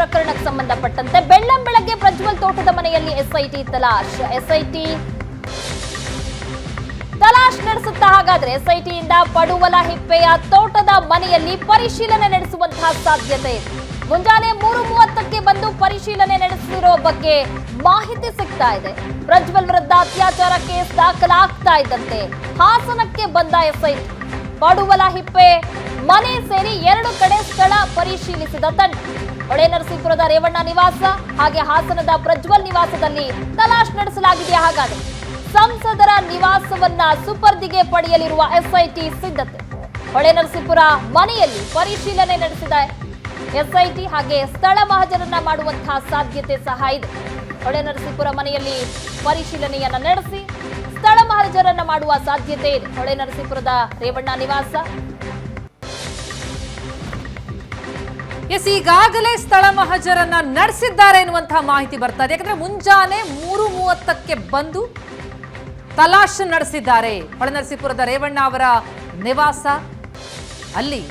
ಪ್ರಕರಣಕ್ಕೆ ಸಂಬಂಧಪಟ್ಟಂತೆ ಬೆಳ್ಳಂ ಬೆಳಗ್ಗೆ ಪ್ರಜ್ವಲ್ ತೋಟದ ಮನೆಯಲ್ಲಿ ಎಸ್ಐಟಿ ತಲಾಶ್. ಎಸ್ಐಟಿ ತಲಾಶ್ ನಡೆಸುತ್ತಾ ಹಾಗಾದ್ರೆ ಎಸ್ಐಟಿಯಿಂದ ಪಡುವಲ ಹಿಪ್ಪೆಯ ತೋಟದ ಮನೆಯಲ್ಲಿ ಪರಿಶೀಲನೆ ನಡೆಸುವಂತಹ ಸಾಧ್ಯತೆ ಇದೆ. ಮುಂಜಾನೆ ಮೂರು ಮೂವತ್ತಕ್ಕೆ ಬಂದು ಪರಿಶೀಲನೆ ನಡೆಸಿರೋ ಬಗ್ಗೆ ಮಾಹಿತಿ ಸಿಗ್ತಾ ಇದೆ. ಪ್ರಜ್ವಲ್ ವಿರುದ್ಧ ಅತ್ಯಾಚಾರ ಕೇಸ್ ದಾಖಲಾಗ್ತಾ ಇದ್ದಂತೆ ಹಾಸನಕ್ಕೆ ಬಂದ ಎಸ್ಐಟಿ. ಪಡುವಲ ಹಿಪ್ಪೆ ಮನೆ ಸೇರಿ ಎರಡು ಕಡೆ ಸ್ಥಳ ಪರಿಶೀಲಿಸಿದ ತಂಡ. ಹೊಳೆ ನರಸೀಪುರದ ರೇವಣ್ಣ ನಿವಾಸ ಹಾಗೆ ಹಾಸನದ ಪ್ರಜ್ವಲ್ ನಿವಾಸದಲ್ಲಿ ತಲಾಶ್ ನಡೆಸಲಾಗಿದೆ ಹಾಗಾದ್ರೆ? ಸಂಸದರ ನಿವಾಸವನ್ನ ಸುಪರ್ದಿಗೆ ಪಡೆಯಲಿರುವ ಎಸ್ಐಟಿ ಸಿದ್ಧತೆ. ಹೊಳೆ ನರಸೀಪುರ ಮನೆಯಲ್ಲಿ ಪರಿಶೀಲನೆ ನಡೆಸಿದ. ಎಸ್ಐಟಿ ಹಾಗೆ ಸ್ಥಳ ಮಹಜರನ್ನ ಮಾಡುವಂತಹ ಸಾಧ್ಯತೆ ಸಹ ಇದೆ. ಹೊಳೆ ನರಸೀಪುರ ಮನೆಯಲ್ಲಿ ಪರಿಶೀಲನೆಯನ್ನ ನಡೆಸಿ ಸ್ಥಳ ಮಹಜರನ್ನ ಮಾಡುವ ಸಾಧ್ಯತೆ ಇದೆ. ಹೊಳೆ ನರಸೀಪುರದ ರೇವಣ್ಣ ನಿವಾಸ ಎಸ್, ಈಗಾಗಲೇ ಸ್ಥಳ ಮಹಜರನ್ನ ನಡೆಸಿದ್ದಾರೆ ಎನ್ನುವಂತಹ ಮಾಹಿತಿ ಬರ್ತಾ ಇದೆ ಯಾಕಂದ್ರೆ ಮುಂಜಾನೆ ಮೂರು ಮೂವತ್ತಕ್ಕೆ ಬಂದು ತಲಾಶ್ ನಡೆಸಿದ್ದಾರೆ. ಹೊಳೆನರಸೀಪುರದ ರೇವಣ್ಣ ಅವರ ನಿವಾಸ. ಅಲ್ಲಿ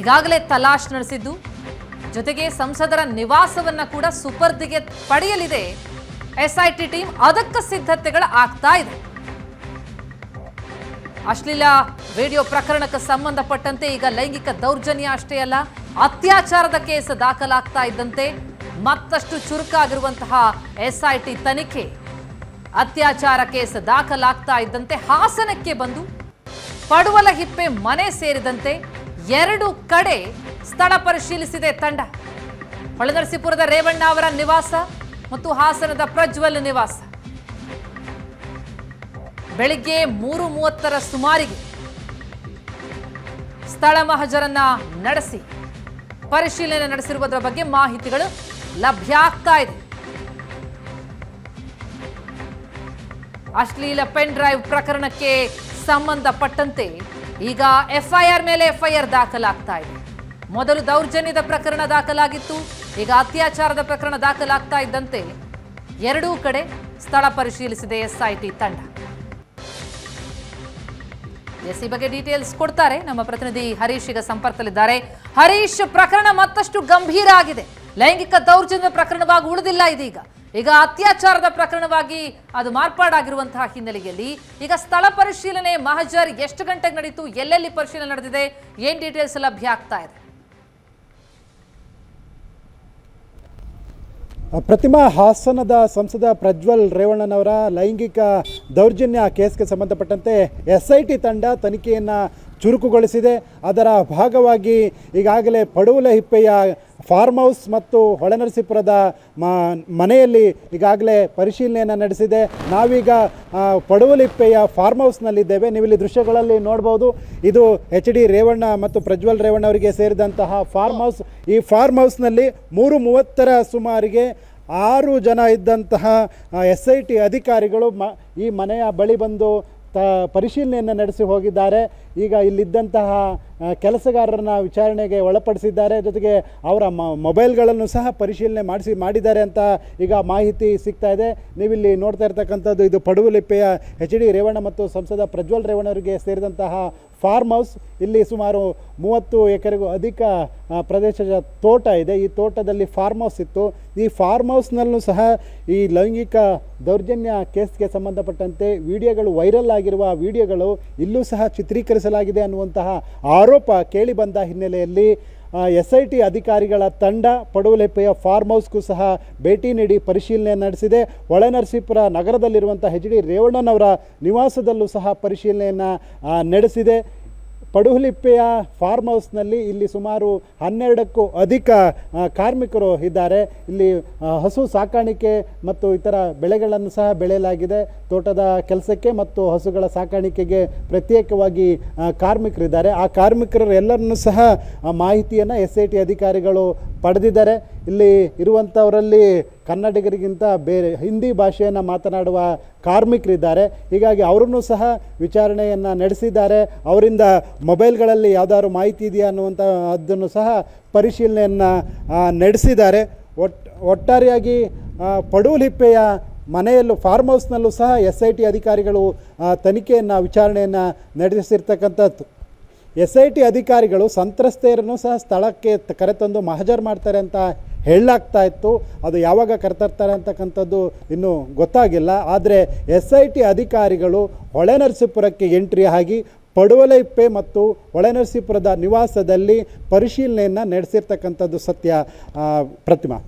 ಈಗಾಗಲೇ ತಲಾಶ್ ನಡೆಸಿದ್ದು. ಜೊತೆಗೆ ಸಂಸದರ ನಿವಾಸವನ್ನ ಕೂಡ ಸುಪರ್ದಿಗೆ ಪಡೆಯಲಿದೆ. ಎಸ್ಐಟಿ ಟೀಮ್ ಅದಕ್ಕೆ ಸಿದ್ಧತೆಗಳು ಆಗ್ತಾ ಇದೆ. ಅಶ್ಲೀಲ ವಿಡಿಯೋ ಪ್ರಕರಣಕ್ಕೆ ಸಂಬಂಧಪಟ್ಟಂತೆ ಈಗ ಲೈಂಗಿಕ ದೌರ್ಜನ್ಯ ಅಷ್ಟೇ ಅಲ್ಲ ಅತ್ಯಾಚಾರದ ಕೇಸ್ ದಾಖಲಾಗ್ತಾ ಇದ್ದಂತೆ ಮತ್ತಷ್ಟು ಚುರುಕಾಗಿರುವಂತಹ ಎಸ್ಐಟಿ ತನಿಖೆ. ಅತ್ಯಾಚಾರ ಕೇಸ್ ದಾಖಲಾಗ್ತಾ ಇದ್ದಂತೆ ಹಾಸನಕ್ಕೆ ಬಂದು ಪಡುವಲ ಹಿಪ್ಪೆ ಮನೆ ಸೇರಿದಂತೆ ಎರಡು ಕಡೆ ಸ್ಥಳ ಪರಿಶೀಲಿಸಿದೆ ತಂಡ. ಹೊಳೆನರಸೀಪುರದ ರೇವಣ್ಣ ಅವರ ನಿವಾಸ ಮತ್ತು ಹಾಸನದ ಪ್ರಜ್ವಲ್ ನಿವಾಸ. ಬೆಳಿಗ್ಗೆ ಮೂರು ಮೂವತ್ತರ ಸುಮಾರಿಗೆ ಸ್ಥಳ ಮಹಜರನ್ನ ನಡೆಸಿ ಪರಿಶೀಲನೆ ನಡೆಸಿರುವುದರ ಬಗ್ಗೆ ಮಾಹಿತಿಗಳು ಲಭ್ಯ ಆಗ್ತಾ ಇದೆ ಅಶ್ಲೀಲ ಪೆನ್ ಡ್ರೈವ್ ಪ್ರಕರಣಕ್ಕೆ ಸಂಬಂಧಪಟ್ಟಂತೆ ಈಗ ಎಫ್ಐಆರ್ ಮೇಲೆ ಎಫ್ಐಆರ್ ದಾಖಲಾಗ್ತಾ ಇದೆ ಮೊದಲು ದೌರ್ಜನ್ಯದ ಪ್ರಕರಣ ದಾಖಲಾಗಿತ್ತು, ಈಗ ಅತ್ಯಾಚಾರದ ಪ್ರಕರಣ ದಾಖಲಾಗ್ತಾ ಇದ್ದಂತೆ ಎರಡೂ ಕಡೆ ಸ್ಥಳ ಪರಿಶೀಲಿಸಿದೆ ಎಸ್ಐಟಿ ತಂಡ. ಎಸ್ ಈ ಬಗ್ಗೆ ಡೀಟೇಲ್ಸ್ ಕೊಡ್ತಾರೆ. ನಮ್ಮ ಪ್ರತಿನಿಧಿ ಹರೀಶ್ ಈಗ ಸಂಪರ್ಕದಲ್ಲಿದ್ದಾರೆ. ಹರೀಶ್, ಪ್ರಕರಣ ಮತ್ತಷ್ಟು ಗಂಭೀರ ಆಗಿದೆ. ಲೈಂಗಿಕ ದೌರ್ಜನ್ಯ ಪ್ರಕರಣವಾಗಿ ಉಳಿದಿಲ್ಲ ಇದೀಗ. ಈಗ ಅತ್ಯಾಚಾರದ ಪ್ರಕರಣವಾಗಿ ಅದು ಮಾರ್ಪಾಡಾಗಿರುವಂತಹ ಹಿನ್ನೆಲೆಯಲ್ಲಿ ಈಗ ಸ್ಥಳ ಪರಿಶೀಲನೆ ಮಹಜರ್ ಎಷ್ಟು ಗಂಟೆಗೆ ನಡೀತು, ಎಲ್ಲೆಲ್ಲಿ ಪರಿಶೀಲನೆ ನಡೆದಿದೆ, ಏನ್ ಡೀಟೇಲ್ಸ್ ಲಭ್ಯ ಆಗ್ತಾ ಇದೆ? ಪ್ರತಿಮಾ ಹಾಸನದ ಸಂಸದ ಪ್ರಜ್ವಲ್ ರೇವಣ್ಣನವರ ಲೈಂಗಿಕ ದೌರ್ಜನ್ಯ ಕೇಸ್ಗೆ ಸಂಬಂಧಪಟ್ಟಂತೆ ಎಸ್ ಐ ಟಿ ತಂಡ ತನಿಖೆಯನ್ನು ಚುರುಕುಗೊಳಿಸಿದೆ. ಅದರ ಭಾಗವಾಗಿ ಈಗಾಗಲೇ ಪಡುವಲ ಹಿಪ್ಪೆಯ ಫಾರ್ಮ್ ಹೌಸ್ ಮತ್ತು ಹೊಳೆನರಸೀಪುರದ ಮನೆಯಲ್ಲಿ ಈಗಾಗಲೇ ಪರಿಶೀಲನೆಯನ್ನು ನಡೆಸಿದೆ. ನಾವೀಗ ಪಡುವಲಿಪ್ಪೆಯ ಫಾರ್ಮ್ ಹೌಸ್ನಲ್ಲಿದ್ದೇವೆ. ನೀವು ಇಲ್ಲಿ ದೃಶ್ಯಗಳಲ್ಲಿ ನೋಡ್ಬೋದು. ಇದು ಎಚ್ ಡಿ ರೇವಣ್ಣ ಮತ್ತು ಪ್ರಜ್ವಲ್ ರೇವಣ್ಣ ಅವರಿಗೆ ಸೇರಿದಂತಹ ಫಾರ್ಮ್ ಹೌಸ್. ಈ ಫಾರ್ಮ್ ಹೌಸ್ನಲ್ಲಿ ಮೂರು ಮೂವತ್ತರ ಸುಮಾರಿಗೆ ಆರು ಜನ ಇದ್ದಂತಹ ಎಸ್ ಐ ಟಿ ಅಧಿಕಾರಿಗಳು ಮ, ಈ ಮನೆಯ ಬಳಿ ಬಂದು ತ ಪರಿಶೀಲನೆಯನ್ನು ನಡೆಸಿ ಹೋಗಿದ್ದಾರೆ. ಈಗ ಇಲ್ಲಿದ್ದಂತಹ ಕೆಲಸಗಾರರನ್ನ ವಿಚಾರಣೆಗೆ ಒಳಪಡಿಸಿದ್ದಾರೆ. ಜೊತೆಗೆ ಅವರ ಮ- ಮೊಬೈಲ್ಗಳನ್ನು ಸಹ ಪರಿಶೀಲನೆ ಮಾಡಿಸಿ, ಮಾಡಿದ್ದಾರೆ ಅಂತ ಈಗ ಮಾಹಿತಿ ಸಿಗ್ತಾ ಇದೆ. ನೀವಿಲ್ಲಿ ನೋಡ್ತಾ ಇರ್ತಕ್ಕಂಥದ್ದು ಇದು ಪಡುವಲಿಪ್ಪೆಯ ಎಚ್ ಡಿ ರೇವಣ್ಣ ಮತ್ತು ಸಂಸದ ಪ್ರಜ್ವಲ್ ರೇವಣ್ಣವರಿಗೆ ಸೇರಿದಂತಹ ಫಾರ್ಮ್ ಹೌಸ್. ಇಲ್ಲಿ ಸುಮಾರು ಮೂವತ್ತು ಎಕರೆಗೂ ಅಧಿಕ ಪ್ರದೇಶದ ತೋಟ ಇದೆ. ಈ ತೋಟದಲ್ಲಿ ಫಾರ್ಮ್ ಹೌಸ್ ಇತ್ತು. ಈ ಫಾರ್ಮ್ ಹೌಸ್ನಲ್ಲೂ ಸಹ ಈ ಲೈಂಗಿಕ ದೌರ್ಜನ್ಯ ಕೇಸ್ಗೆ ಸಂಬಂಧಪಟ್ಟಂತೆ ವಿಡಿಯೋಗಳು ವೈರಲ್ ಆಗಿರುವ ವಿಡಿಯೋಗಳು ಇಲ್ಲೂ ಸಹ ಚಿತ್ರೀಕರಿಸಲಾಗಿದೆ ಅನ್ನುವಂತಹ ಆರೋಪ ಕೇಳಿ ಬಂದ ಹಿನ್ನೆಲೆಯಲ್ಲಿ ಎಸ್ ಐ ಟಿ ಅಧಿಕಾರಿಗಳ ತಂಡ ಪಡುವಲೆಪ್ಪೆಯ ಫಾರ್ಮ್ ಹೌಸ್ಗೂ ಸಹ ಭೇಟಿ ನೀಡಿ ಪರಿಶೀಲನೆ ನಡೆಸಿದೆ. ಒಳನರಸೀಪುರ ನಗರದಲ್ಲಿರುವಂಥ ಹೆಚ್ ಡಿ ರೇವಣ್ಣನವರ ನಿವಾಸದಲ್ಲೂ ಸಹ ಪರಿಶೀಲನೆಯನ್ನು ನಡೆಸಿದೆ. ಪಡುಹುಲಿಪ್ಪೆಯ ಫಾರ್ಮ್ ಹೌಸ್ನಲ್ಲಿ ಇಲ್ಲಿ ಸುಮಾರು ಹನ್ನೆರಡಕ್ಕೂ ಅಧಿಕ ಕಾರ್ಮಿಕರು ಇದ್ದಾರೆ. ಇಲ್ಲಿ ಹಸು ಸಾಕಾಣಿಕೆ ಮತ್ತು ಇತರ ಬೆಳೆಗಳನ್ನು ಸಹ ಬೆಳೆಯಲಾಗಿದೆ. ತೋಟದ ಕೆಲಸಕ್ಕೆ ಮತ್ತು ಹಸುಗಳ ಸಾಕಾಣಿಕೆಗೆ ಪ್ರತ್ಯೇಕವಾಗಿ ಕಾರ್ಮಿಕರಿದ್ದಾರೆ ಆ, ಕಾರ್ಮಿಕರ ಎಲ್ಲರನ್ನೂ ಸಹ ಮಾಹಿತಿಯನ್ನು ಎಸ್ ಐ ಟಿ ಅಧಿಕಾರಿಗಳು ಪಡೆದಿದ್ದಾರೆ. ಇಲ್ಲಿ ಇರುವಂಥವರಲ್ಲಿ ಕನ್ನಡಿಗರಿಗಿಂತ ಬೇರೆ ಹಿಂದಿ ಭಾಷೆಯನ್ನು ಮಾತನಾಡುವ ಕಾರ್ಮಿಕರಿದ್ದಾರೆ. ಹೀಗಾಗಿ ಅವರನ್ನು ಸಹ ವಿಚಾರಣೆಯನ್ನು ನಡೆಸಿದ್ದಾರೆ. ಅವರಿಂದ ಮೊಬೈಲ್ಗಳಲ್ಲಿ ಯಾವುದಾದ್ರು ಮಾಹಿತಿ ಇದೆಯಾ ಅನ್ನುವಂಥ ಅದನ್ನು ಸಹ ಪರಿಶೀಲನೆಯನ್ನು ನಡೆಸಿದ್ದಾರೆ. ಒಟ್, ಒಟ್ಟಾರೆಯಾಗಿ ಪಡೂಲಿಪ್ಪೆಯ ಮನೆಯಲ್ಲೂ ಫಾರ್ಮ್ ಹೌಸ್ನಲ್ಲೂ ಸಹ ಎಸ್ ಐ ಟಿ ಅಧಿಕಾರಿಗಳು ತನಿಖೆಯನ್ನು, ವಿಚಾರಣೆಯನ್ನು ನಡೆಸಿರ್ತಕ್ಕಂಥದ್ದು. ಎಸ್ ಐ ಟಿ ಅಧಿಕಾರಿಗಳು ಸಂತ್ರಸ್ತೆಯರನ್ನು ಸಹ ಸ್ಥಳಕ್ಕೆ ಕರೆತಂದು ಮಹಜರ್ ಮಾಡ್ತಾರೆ ಅಂತ ಹೇಳಲಾಗ್ತಾ ಇತ್ತು. ಅದು ಯಾವಾಗ ಕರೆತರ್ತಾರೆ ಅಂತಕ್ಕಂಥದ್ದು ಇನ್ನೂ ಗೊತ್ತಾಗಿಲ್ಲ. ಆದರೆ ಎಸ್ ಐ ಟಿ ಅಧಿಕಾರಿಗಳು ಹೊಳೆನರಸೀಪುರಕ್ಕೆ ಎಂಟ್ರಿ ಆಗಿ ಪಡುವಲೈಪ್ಪೆ ಮತ್ತು ಹೊಳೆನರಸೀಪುರದ ನಿವಾಸದಲ್ಲಿ ಪರಿಶೀಲನೆಯನ್ನು ನಡೆಸಿರ್ತಕ್ಕಂಥದ್ದು ಸತ್ಯ ಪ್ರತಿಮಾ.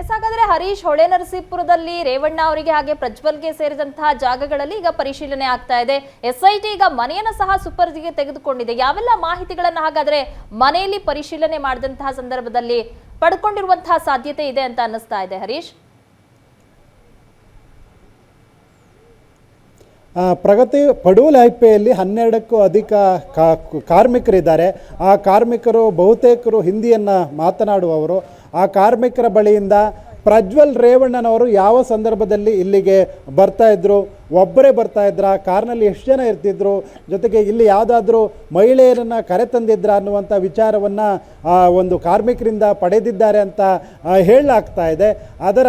ಎಸ್ ಹಾಗಾದ್ರೆ ಹರೀಶ್ ಹೊಳೆ ನರಸೀಪುರದಲ್ಲಿ ರೇವಣ್ಣ ಅವರಿಗೆ ಹಾಗೆ ಪ್ರಜ್ವಲ್ಗೆ ಸೇರಿದಂತಹ ಜಾಗಗಳಲ್ಲಿ ಈಗ ಪರಿಶೀಲನೆ ಆಗ್ತಾ ಇದೆ. ಎಸ್ಐಟಿ ಈಗ ಮನೆಯನ್ನು ಸಹ ಸುಪರ್ದಿಗೆ ತೆಗೆದುಕೊಂಡಿದೆ. ಯಾವೆಲ್ಲ ಮಾಹಿತಿಗಳನ್ನು ಹಾಗಾದ್ರೆ ಮನೆಯಲ್ಲಿ ಪರಿಶೀಲನೆ ಮಾಡಿದಂತಹ ಸಂದರ್ಭದಲ್ಲಿ ಪಡ್ಕೊಂಡಿರುವಂತಹ ಸಾಧ್ಯತೆ ಇದೆ ಅಂತ ಅನ್ನಿಸ್ತಾ ಇದೆ ಹರೀಶ್? ಪ್ರಗತಿ ಪಡೂಲ್ ಲೈಪೆಯಲ್ಲಿ ಹನ್ನೆರಡಕ್ಕೂ ಅಧಿಕ ಕಾರ್ಮಿಕರಿದ್ದಾರೆ. ಆ ಕಾರ್ಮಿಕರು, ಬಹುತೇಕರು ಹಿಂದಿಯನ್ನು ಮಾತನಾಡುವವರು. ಆ ಕಾರ್ಮಿಕರ ಬಳಿಯಿಂದ ಪ್ರಜ್ವಲ್ ರೇವಣ್ಣನವರು ಯಾವ ಸಂದರ್ಭದಲ್ಲಿ ಇಲ್ಲಿಗೆ ಬರ್ತಾ ಇದ್ರು? ಒಬ್ಬರೇ ಬರ್ತಾ ಇದ್ರ, ಕಾರ್ನಲ್ಲಿ ಎಷ್ಟು ಜನ ಇರ್ತಿದ್ರು, ಜೊತೆಗೆ ಇಲ್ಲಿ ಯಾವುದಾದ್ರೂ ಮಹಿಳೆಯರನ್ನು ಕರೆತಂದಿದ್ರ ಅನ್ನುವಂಥ ವಿಚಾರವನ್ನು ಒಂದು ಕಾರ್ಮಿಕರಿಂದ ಪಡೆದಿದ್ದಾರೆ ಅಂತ ಹೇಳಲಾಗ್ತಾ ಇದೆ. ಅದರ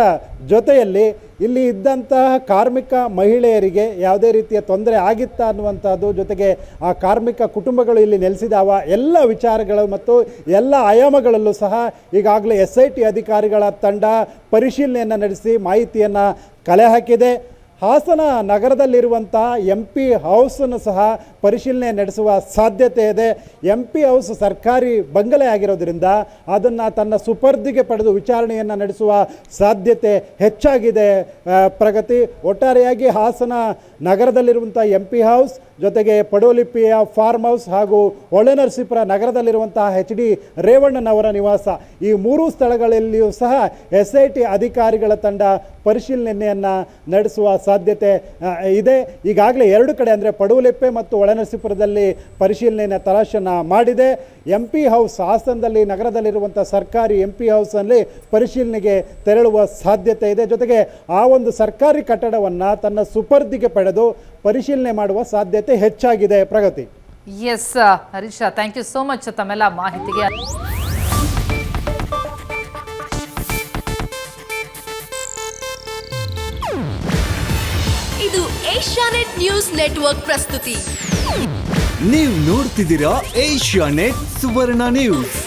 ಜೊತೆಯಲ್ಲಿ ಇಲ್ಲಿ ಇದ್ದಂತಹ ಕಾರ್ಮಿಕ ಮಹಿಳೆಯರಿಗೆ ಯಾವುದೇ ರೀತಿಯ ತೊಂದರೆ ಆಗಿತ್ತಾ ಅನ್ನುವಂಥದ್ದು ಜೊತೆಗೆ ಆ ಕಾರ್ಮಿಕ ಕುಟುಂಬಗಳು ಇಲ್ಲಿ ನೆಲೆಸಿದಾವ, ಎಲ್ಲ ವಿಚಾರಗಳು ಮತ್ತು ಎಲ್ಲ ಆಯಾಮಗಳಲ್ಲೂ ಸಹ ಈಗಾಗಲೇ ಎಸ್ ಐ ಟಿ ಅಧಿಕಾರಿಗಳ ತಂಡ ಪರಿಶೀಲನೆಯನ್ನು ನಡೆಸಿ ಮಾಹಿತಿಯನ್ನು ಕಲೆ ಹಾಕಿದೆ. ಹಾಸನ ನಗರದಲ್ಲಿರುವಂತಹ ಎಂ ಪಿ ಹೌಸನ್ನು ಸಹ ಪರಿಶೀಲನೆ ನಡೆಸುವ ಸಾಧ್ಯತೆ ಇದೆ. ಎಂ ಪಿ ಹೌಸ್ ಸರ್ಕಾರಿ ಬಂಗಲೆ ಆಗಿರೋದ್ರಿಂದ ಅದನ್ನು ತನ್ನ ಸುಪರ್ದಿಗೆ ಪಡೆದು ವಿಚಾರಣೆಯನ್ನು ನಡೆಸುವ ಸಾಧ್ಯತೆ ಹೆಚ್ಚಾಗಿದೆ. ಪ್ರಗತಿ, ಒಟ್ಟಾರೆಯಾಗಿ ಹಾಸನ ನಗರದಲ್ಲಿರುವಂಥ ಎಂ ಪಿ ಹೌಸ್ ಜೊತೆಗೆ ಪಡೋಲಿಪಿಯ ಫಾರ್ಮ್ ಹೌಸ್ ಹಾಗೂ ಹೊಳೆನರಸೀಪುರ ನಗರದಲ್ಲಿರುವಂತಹ ಎಚ್ ಡಿ ರೇವಣ್ಣನವರ ನಿವಾಸ. ಈ ಮೂರು ಸ್ಥಳಗಳಲ್ಲಿಯೂ ಸಹ ಎಸ್ ಐ ಟಿ ಅಧಿಕಾರಿಗಳ ತಂಡ ಪರಿಶೀಲನೆಯನ್ನು ನಡೆಸುವ ಸಾಧ್ಯತೆ ಇದೆ. ಈಗಾಗಲೇ ಎರಡು ಕಡೆ ಅಂದರೆ ಪಡುವಲೆಪ್ಪೆ ಮತ್ತು ಒಳನರಸೀಪುರದಲ್ಲಿ ಪರಿಶೀಲನೆಯನ್ನು ತಲಾಶನ ಮಾಡಿದೆ. ಎಂ ಪಿ ಹೌಸ್ ಹಾಸನದಲ್ಲಿ ನಗರದಲ್ಲಿರುವಂಥ ಸರ್ಕಾರಿ ಎಂ ಪಿ ಹೌಸಲ್ಲಿ ಪರಿಶೀಲನೆಗೆ ತೆರಳುವ ಸಾಧ್ಯತೆ ಇದೆ. ಜೊತೆಗೆ ಆ ಒಂದು ಸರ್ಕಾರಿ ಕಟ್ಟಡವನ್ನು ತನ್ನ ಸುಪರ್ದಿಗೆ ಪಡೆದು ಪರಿಶೀಲನೆ ಮಾಡುವ ಸಾಧ್ಯತೆ ಹೆಚ್ಚಾಗಿದೆ Pragathi. S Harish thank you so much ತಮ್ಮೆಲ್ಲ ಮಾಹಿತಿಗೆ ಇದು ಏಷ್ಯಾನೆಟ್ ನ್ಯೂಸ್ ನೆಟ್ವರ್ಕ್ ಪ್ರಸ್ತುತಿ. ನೀವು ನೋಡ್ತಿದ್ದೀರಾ ಏಷ್ಯಾ ನೆಟ್ ಸುವರ್ಣ ನ್ಯೂಸ್.